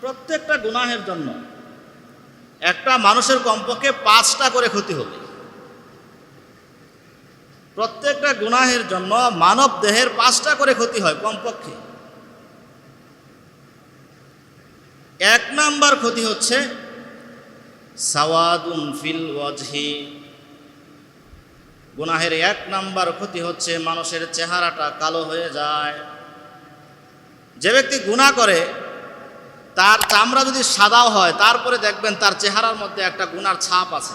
প্রত্যেকটা গুনাহের জন্য একটা মানুষের কমপক্ষে পাঁচটা করে ক্ষতি হবে। প্রত্যেকটা গুনাহের জন্য মানব দেহের পাঁচটা করে ক্ষতি হয় কমপক্ষে। এক নাম্বার ক্ষতি হচ্ছে সাওয়াদুন ফিল ওয়াজহি। গুনাহের এক নাম্বার ক্ষতি হচ্ছে মানুষের চেহারাটা কালো হয়ে যায়। যে ব্যক্তি গুনাহ করে তার চামড়া যদি সাদাও হয়, তারপরে দেখবেন তার চেহারার মধ্যে একটা গুনার ছাপ আছে।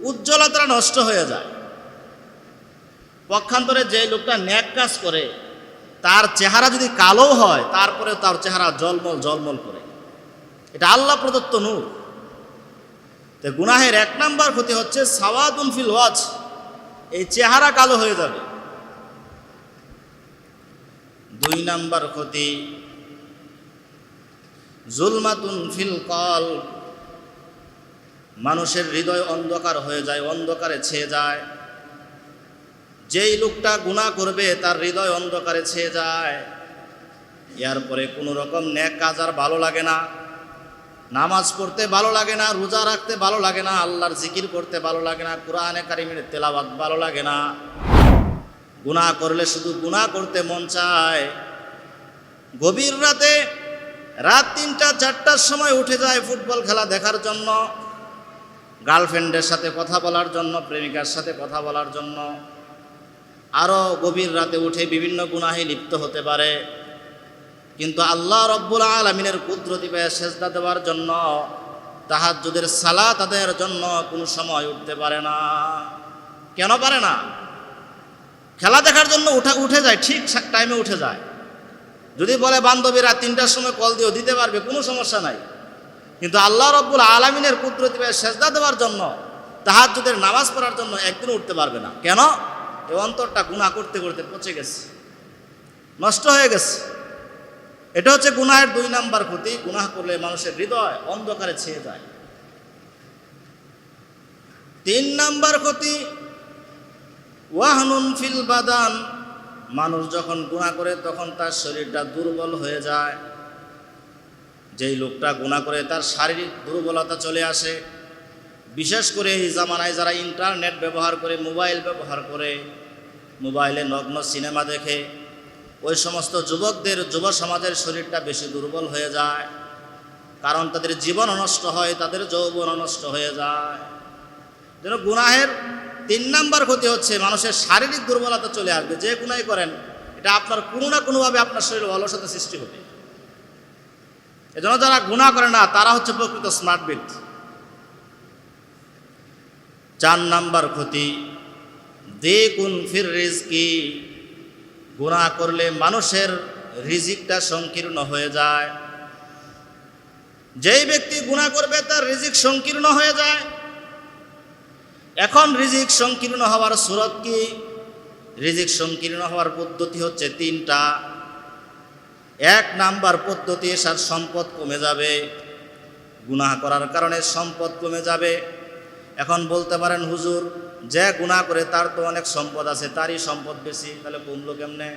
উজ্জ্বলতা নষ্ট হয়ে যায়। পক্ষান্তরে যে লোকটা ন্যাক কাজ করে, তার চেহারা যদি কালো হয়, তারপরে তার চেহারা জলমল জলমল করে। এটা আল্লাহ প্রদত্ত নূর। তো গুনাহের এক নাম্বার ক্ষতি হচ্ছে সাওয়াদুন ফিল ওয়াজ। এই চেহারা কালো হয়ে যাবে। দুই নাম্বার ক্ষতি জুলমাতুন ফিল কল। মানুষের হৃদয় অন্ধকার হয়ে যায়, অন্ধকারে ছেয়ে যায়। যেই লোকটা গুনাহ করবে, তার হৃদয় অন্ধকারে ছেয়ে যায়। এর পরে কোনো রকম ন্যাক কাজ আর ভালো লাগে না। নামাজ পড়তে ভালো লাগে না, রোজা রাখতে ভালো লাগে না, আল্লাহর জিকির করতে ভালো লাগে না, কোরআনে কারিমের তেলাওয়াত ভালো লাগে না। গুনাহ করলে শুধু গুনাহ করতে মন চায়। গভীর রাতে রাত তিনটা, চারটার সময় উঠে যায় ফুটবল খেলা দেখার জন্য, গার্লফ্রেন্ডের সাথে কথা বলার জন্য, প্রেমিকার সাথে কথা বলার জন্য। আরও গভীর রাতে উঠে বিভিন্ন গুনাহে লিপ্ত হতে পারে। কিন্তু আল্লাহ রব্বুল আলমিনের কুদরতি পেয়ে সেজদা দেওয়ার জন্য, তাহাজ্জুদের সালা তাদের জন্য কোনো সময় উঠতে পারে না। কেন পারে না? খেলা দেখার জন্য উঠা, উঠে যায়, ঠিক টাইমে উঠে যায়। যদি বলে বান্ধবীরা তিনটার সময় কল দিও, দিতে পারবে, কোনো সমস্যা নাই। কিন্তু আল্লাহ রব্বুল আলমিনের কুদরতি পেয়ে সেজদা দেওয়ার জন্য, তাহাজ্জুদের নামাজ পড়ার জন্য একদিন উঠতে পারবে না। কেন? এই অন্তরটা গুনাহ করতে করতে পচে গেছে। নষ্ট হয়ে গেছে। এটা হচ্ছে গুনাহের দুই নাম্বার ক্ষতি। গুনাহ করলে মানুষের হৃদয় অন্ধকারে ছেয়ে যায়। তিন নাম্বার ক্ষতি, ওয়াহনুন ফিল বাদান। মানুষ যখন গুণা করে, তখন তার শরীরটা দুর্বল হয়ে যায়। যেই লোকটা গুণা করে, তার শারীরিক দুর্বলতা চলে আসে। বিশেষ করে এই জামানায় যারা ইন্টারনেট ব্যবহার করে, মোবাইল ব্যবহার করে, মোবাইলে নগ্ন সিনেমা দেখে, ওই সমস্ত যুবকদের, যুব সমাজের শরীরটা বেশি দুর্বল হয়ে যায়। কারণ তাদের জীবন নষ্ট হয়, তাদের যৌবন নষ্ট হয়ে যায়। যেন গুনাহের তিন নাম্বার ক্ষতি হচ্ছে মানুষের শারীরিক দুর্বলতা চলে আসবে, যে গুনাই করেন, এটা আপনার কোনো না কোনোভাবে আপনার শরীরে অলসতা সৃষ্টি হবে। এজন্য যারা গুণা করে না, তারা হচ্ছে প্রকৃত স্মার্ট ব্যক্তি চার নাম্বার ক্ষতি, দেখুন ফির রিজকি। গুণা করলে মানুষের রিজিকটা সংকীর্ণ হয়ে যায়। যেই ব্যক্তি গুণা করবে, তার রিজিক সংকীর্ণ হয়ে যায়। এখন রিজিক সংকীর্ণ হওয়ার সুরত কি? রিজিক সংকীর্ণ হওয়ার পদ্ধতি হচ্ছে তিনটা। এক নাম্বার পদ্ধতি সার সম্পদ কমে যাবে, গুনাহ করার কারণে সম্পদ কমে যাবে। এখন বলতে পারেন, হুজুর, যে গুনাহ করে তার তো অনেক সম্পদ আছে, তারই সম্পদ বেশি, তাহলে কমলো কেমনে?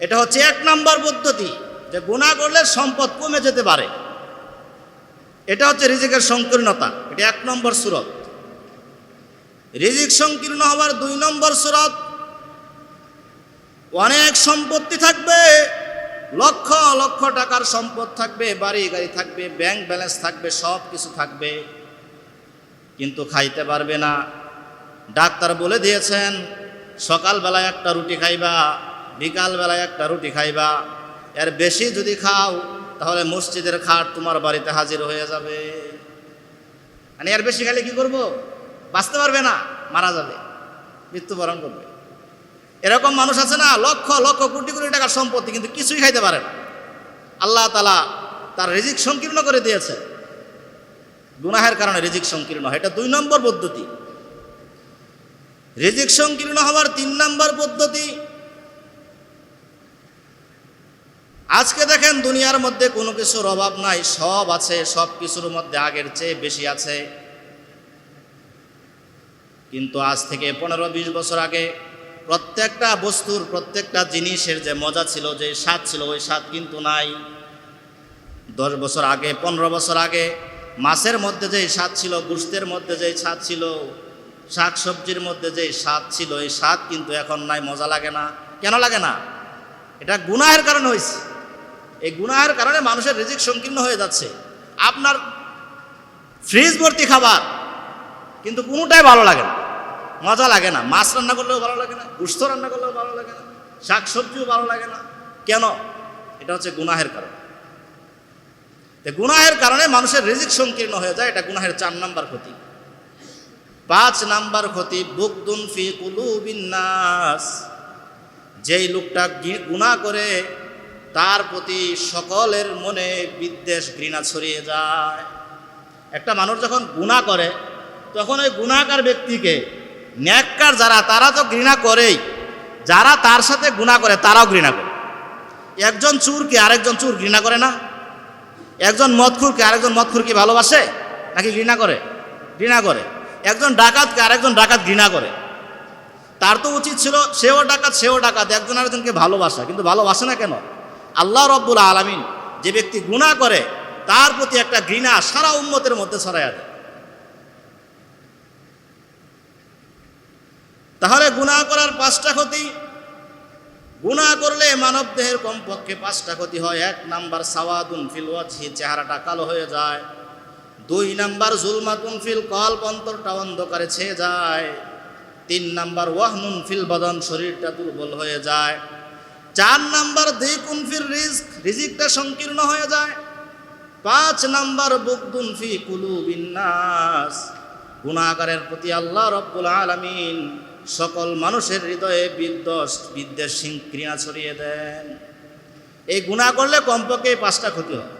এটা হচ্ছে এক নাম্বার পদ্ধতি, যে গুণা করলে সম্পদ কমে যেতে পারে। এটা হচ্ছে রিজিকের সংকীর্ণতা, এটা এক নম্বর সুরত। রিজিক সংকীর্ণ হওয়ার দুই নম্বর সুরত। অনেক সম্পত্তি থাকবে, লক্ষ লক্ষ টাকার সম্পদ থাকবে, বাড়ি, গাড়ি থাকবে, ব্যাংক ব্যালেন্স থাকবে, সব কিছু থাকবে। কিন্তু খাইতে পারবে না। ডাক্তার বলে দিয়েছেন সকালবেলায় একটা রুটি খাইবা বিকালবেলায় একটা রুটি খাইবা। এর বেশি যদি খাও, তাহলে মসজিদের খাট তোমার বাড়িতে হাজির হয়ে যাবে। মানে এর বেশি খাইলে কি করব? বাঁচতে পারবে না। মারা যাবে, মৃত্যুবরণ করবে। এরকম মানুষ আছে না, লক্ষ লক্ষ, কোটি কোটি টাকার সম্পত্তি, কিন্তু কিছুই খাইতে পারে না। আল্লাহ তালা তার রিজিক সংকীর্ণ করে দিয়েছে। গুনাহের কারণে রিজিক সংকীর্ণ হয়। এটা দুই নম্বর পদ্ধতি। রিজিক সংকীর্ণ হওয়ার তিন নম্বর পদ্ধতি, আজকে দেখেন দুনিয়ার মধ্যে কোনো কিছুর অভাব নাই, সব আছে, সব কিছুর মধ্যে আগের চেয়ে বেশি আছে। কিন্তু আজ থেকে পনেরো বিশ বছর আগে প্রত্যেকটা বস্তুর, প্রত্যেকটা জিনিসের যে মজা ছিল, যে স্বাদ ছিল, ওই স্বাদ কিন্তু নাই। দশ বছর আগে, পনেরো বছর আগে মাছের মধ্যে যেই স্বাদ ছিল গুস্তের মধ্যে যেই স্বাদ ছিল শাক সবজির মধ্যে যেই স্বাদ ছিল, এই স্বাদ কিন্তু এখন নাই, মজা লাগে না। কেন লাগে না? এটা গুনাহের কারণে হয়েছে। এই গুনাহের কারণে মানুষের রিজিক সংকীর্ণ হয়ে যাচ্ছে। আপনার ফ্রিজ ভর্তি খাবার কিন্তু কোনোটাই ভালো লাগে না। মজা লাগে না। মাছ রান্না করলেও ভালো লাগে না, গুস্ত রান্না করলেও ভালো লাগে না, শাক সবজিও ভালো লাগে না। কেন? এটা হচ্ছে গুনাহের কারণ। গুনাহের কারণে মানুষের রিজিক সংকীর্ণ হয়ে যায়, এটা গুনাহের চার নাম্বার ক্ষতি। পাঁচ নাম্বার ক্ষতি বুকদুন ফি কুলুবিন্নাস যেই লোকটা গি- গুনাহ করে, তার প্রতি সকলের মনে বিদ্বেষ, ঘৃণা ছড়িয়ে যায়। একটা মানুষ যখন গুনাহ করে, তখন ওই গুণাকার ব্যক্তিকে ন্যাক্কার যারা, তারা তো ঘৃণা করেই। যারা তার সাথে গুণা করে, তারাও ঘৃণা করে। একজন চুরকে আরেকজন চুর ঘৃণা করে না? একজন মদখুরকে আরেকজন মদখুরকে ভালোবাসে? নাকি ঘৃণা করে? ঘৃণা করে। একজন ডাকাতকে আরেকজন ডাকাত ঘৃণা করে। তার তো উচিত ছিল, সেও ডাকাত সেও ডাকাত, একজন আরেকজনকে ভালোবাসা। কিন্তু ভালোবাসে না কেন? আল্লাহ রব্বুল আলমিন যে ব্যক্তি গুণা করে, তার প্রতি একটা ঘৃণা সারা উম্মতের মধ্যে ছড়াইয়া দেয়। তাহলে গুণা করার পাঁচটা ক্ষতি। গুণা করলে মানব দেহের কমপক্ষে পাঁচটা ক্ষতি হয়। এক নাম্বার সাওয়াদুন ফিল ওয়াজহি, চেহারাটা কালো হয়ে যায়। দুই নাম্বার জুলমাতুন ফিল কল্প অন্তরটা অন্ধকারে ছেয়ে যায়। তিন নাম্বার ওয়াহনুন ফিল বদন, শরীরটা দুর্বল হয়ে যায়। চার নাম্বার দিকুন ফিল রিস্ক রিজিকটা সংকীর্ণ হয়ে যায়। পাঁচ নাম্বার বুকদুন ফি কুলুবিন্নাস গুণাগারের প্রতি আল্লাহ রব্বুল আলামিন সকল মানুষের হৃদয়ে বিদ্বেষ বিদ্বেষ ঘৃণা ছড়িয়ে দেন এই গুণা করলে কমপক্ষে পাঁচটা ক্ষতি হয়।